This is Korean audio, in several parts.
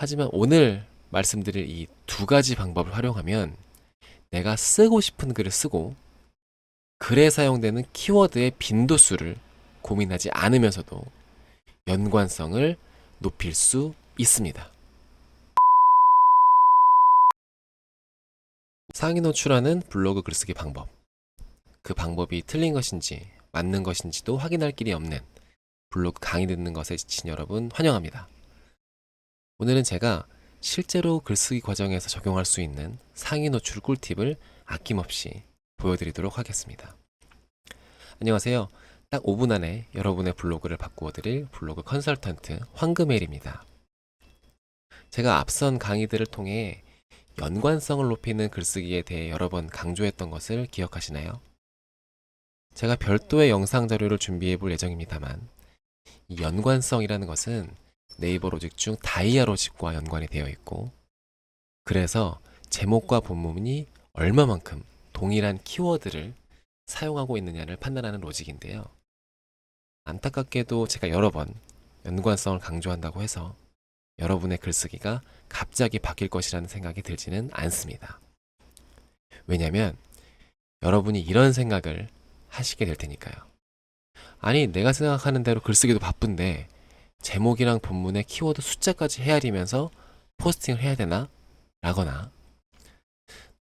하지만 오늘 말씀드릴 이 두 가지 방법을 활용하면 내가 쓰고 싶은 글을 쓰고 글에 사용되는 키워드의 빈도수를 고민하지 않으면서도 연관성을 높일 수 있습니다. 상위 노출하는 블로그 글쓰기 방법. 그 방법이 틀린 것인지 맞는 것인지도 확인할 길이 없는 블로그 강의 듣는 것에 지친 여러분 환영합니다. 오늘은 제가 실제로 글쓰기 과정에서 적용할 수 있는 상위 노출 꿀팁을 아낌없이 보여드리도록 하겠습니다. 안녕하세요. 딱 5분 안에 여러분의 블로그를 바꾸어 드릴 블로그 컨설턴트 황금혜일입니다. 제가 앞선 강의들을 통해 연관성을 높이는 글쓰기에 대해 여러 번 강조했던 것을 기억하시나요? 제가 별도의 영상 자료를 준비해 볼 예정입니다만, 이 연관성이라는 것은 네이버 로직 중 다이아 로직과 연관이 되어 있고, 그래서 제목과 본문이 얼마만큼 동일한 키워드를 사용하고 있느냐를 판단하는 로직인데요. 안타깝게도 제가 여러 번 연관성을 강조한다고 해서 여러분의 글쓰기가 갑자기 바뀔 것이라는 생각이 들지는 않습니다. 왜냐면 여러분이 이런 생각을 하시게 될 테니까요. 아니, 내가 생각하는 대로 글쓰기도 바쁜데 제목이랑 본문의 키워드 숫자까지 헤아리면서 포스팅을 해야 되나? 라거나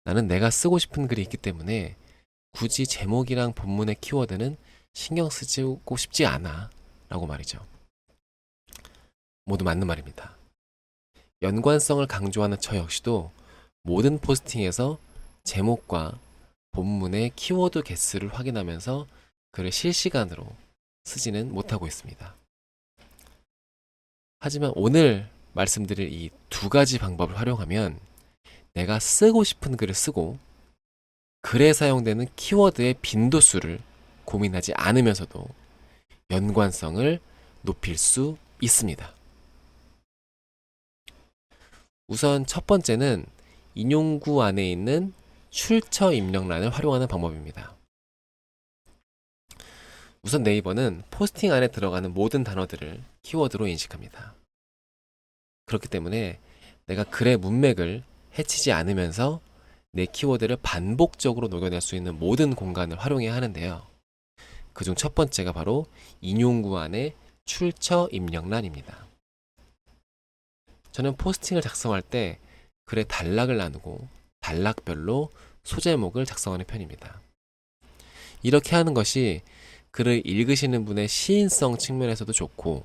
나는 내가 쓰고 싶은 글이 있기 때문에 굳이 제목이랑 본문의 키워드는 신경 쓰고 싶지 않아. 라고 말이죠. 모두 맞는 말입니다. 연관성을 강조하는 저 역시도 모든 포스팅에서 제목과 본문의 키워드 개수를 확인하면서 글을 실시간으로 쓰지는 못하고 있습니다. 하지만 오늘 말씀드릴 이 두 가지 방법을 활용하면 내가 쓰고 싶은 글을 쓰고 글에 사용되는 키워드의 빈도수를 고민하지 않으면서도 연관성을 높일 수 있습니다. 우선 첫 번째는 인용구 안에 있는 출처 입력란을 활용하는 방법입니다. 우선 네이버는 포스팅 안에 들어가는 모든 단어들을 키워드로 인식합니다. 그렇기 때문에 내가 글의 문맥을 해치지 않으면서 내 키워드를 반복적으로 녹여낼 수 있는 모든 공간을 활용해야 하는데요. 그중 첫 번째가 바로 인용구 안의 출처 입력란입니다. 저는 포스팅을 작성할 때 글의 단락을 나누고 단락별로 소제목을 작성하는 편입니다. 이렇게 하는 것이 글을 읽으시는 분의 시인성 측면에서도 좋고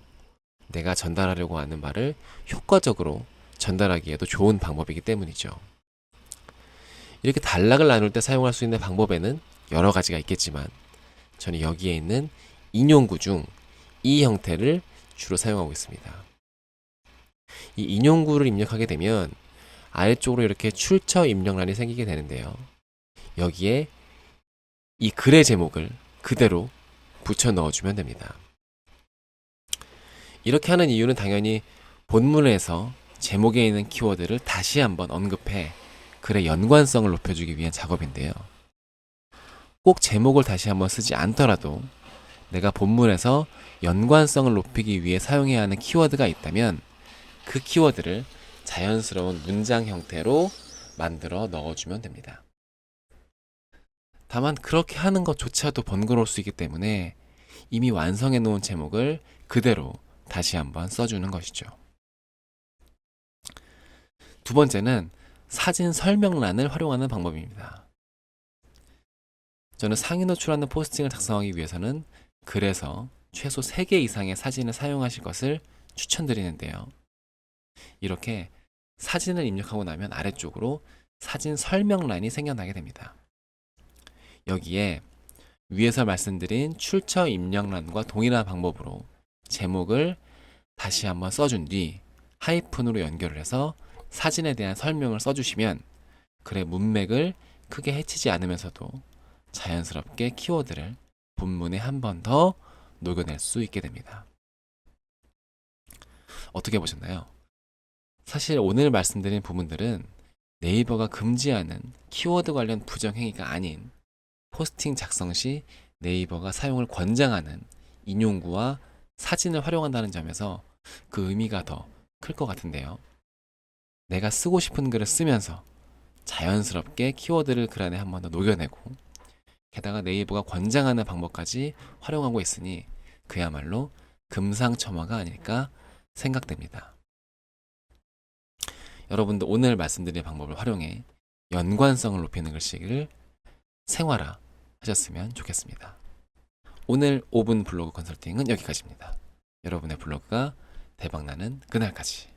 내가 전달하려고 하는 말을 효과적으로 전달하기에도 좋은 방법이기 때문이죠. 이렇게 단락을 나눌 때 사용할 수 있는 방법에는 여러 가지가 있겠지만 저는 여기에 있는 인용구 중 이 형태를 주로 사용하고 있습니다. 이 인용구를 입력하게 되면 아래쪽으로 이렇게 출처 입력란이 생기게 되는데요. 여기에 이 글의 제목을 그대로 붙여 넣어주면 됩니다. 이렇게 하는 이유는 당연히 본문에서 제목에 있는 키워드를 다시 한번 언급해 글의 연관성을 높여주기 위한 작업인데요. 꼭 제목을 다시 한번 쓰지 않더라도 내가 본문에서 연관성을 높이기 위해 사용해야 하는 키워드가 있다면 그 키워드를 자연스러운 문장 형태로 만들어 넣어주면 됩니다. 다만 그렇게 하는 것조차도 번거로울 수 있기 때문에 이미 완성해 놓은 제목을 그대로 다시 한번 써주는 것이죠. 두 번째는 사진 설명란을 활용하는 방법입니다. 저는 상위 노출하는 포스팅을 작성하기 위해서는 글에서 최소 3개 이상의 사진을 사용하실 것을 추천드리는데요. 이렇게 사진을 입력하고 나면 아래쪽으로 사진 설명란이 생겨나게 됩니다. 여기에 위에서 말씀드린 출처 입력란과 동일한 방법으로 제목을 다시 한번 써준 뒤 하이픈으로 연결을 해서 사진에 대한 설명을 써주시면 글의 문맥을 크게 해치지 않으면서도 자연스럽게 키워드를 본문에 한 번 더 녹여낼 수 있게 됩니다. 어떻게 보셨나요? 사실 오늘 말씀드린 부분들은 네이버가 금지하는 키워드 관련 부정행위가 아닌 포스팅 작성 시 네이버가 사용을 권장하는 인용구와 사진을 활용한다는 점에서 그 의미가 더 클 것 같은데요. 내가 쓰고 싶은 글을 쓰면서 자연스럽게 키워드를 글 안에 한 번 더 녹여내고 게다가 네이버가 권장하는 방법까지 활용하고 있으니 그야말로 금상첨화가 아닐까 생각됩니다. 여러분도 오늘 말씀드린 방법을 활용해 연관성을 높이는 글쓰기를 생활화 하셨으면 좋겠습니다. 오늘 5분 블로그 컨설팅은 여기까지입니다. 여러분의 블로그가 대박나는 그날까지.